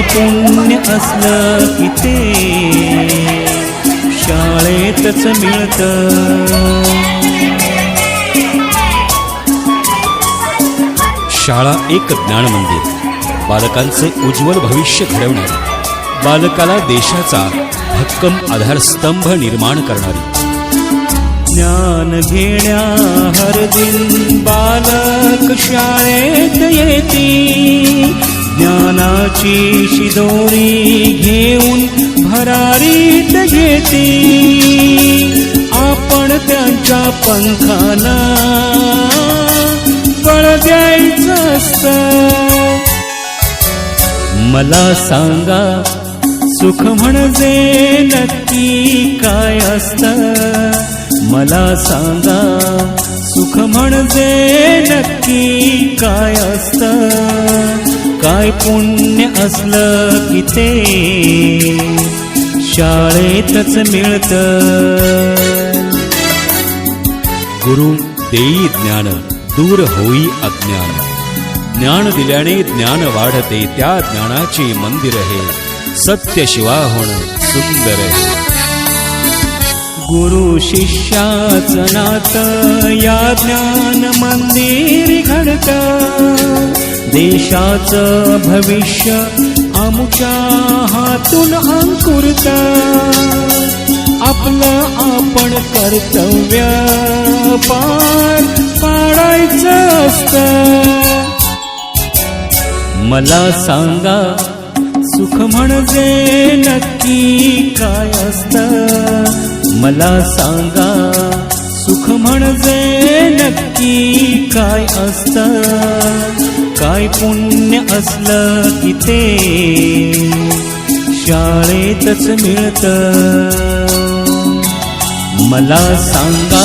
पुण्य असलं की ते? शाळेतच मिळत. शाळा एक ज्ञान मंदिर. बालकांचे उज्ज्वल भविष्य घडवणारी. बालकाला देशाचा भक्कम आधारस्तंभ निर्माण करणारी. ज्ञान घेण्या हर दिन बालक शाळेत येती. ज्ञानाची शिदोरी घेऊन भरारीत घेते. आपण त्यांच्या पंखाला बळ द्यायचं म्हणजे असतं मला सांगा सुख म्हणजे नक्की काय असत? मला सांगा सुख म्हणजे नक्की काय असतं? काय पुण्य असलं की ते? शाळेतच मिळत. गुरु देई ज्ञान दूर होई अज्ञान. ज्ञान दिल्याने ज्ञान वाढते त्या ज्ञानाचे मंदिर हे. सत्य शिवा होणं सुंदर आहे गुरु शिष्याचं नातं या ज्ञान मंदिर घडत. देशाचं भविष्य आमच्या हातून अंकुरत आपलं आपण कर्तव्य पार पाडायचं असतं. मला सांगा सुख म्हणजे नक्की काय असत? मला सांगा सुख म्हणजे नक्की काय असतं? काय पुण्य असलं की ते? शाळेतच मिळत. मला सांगा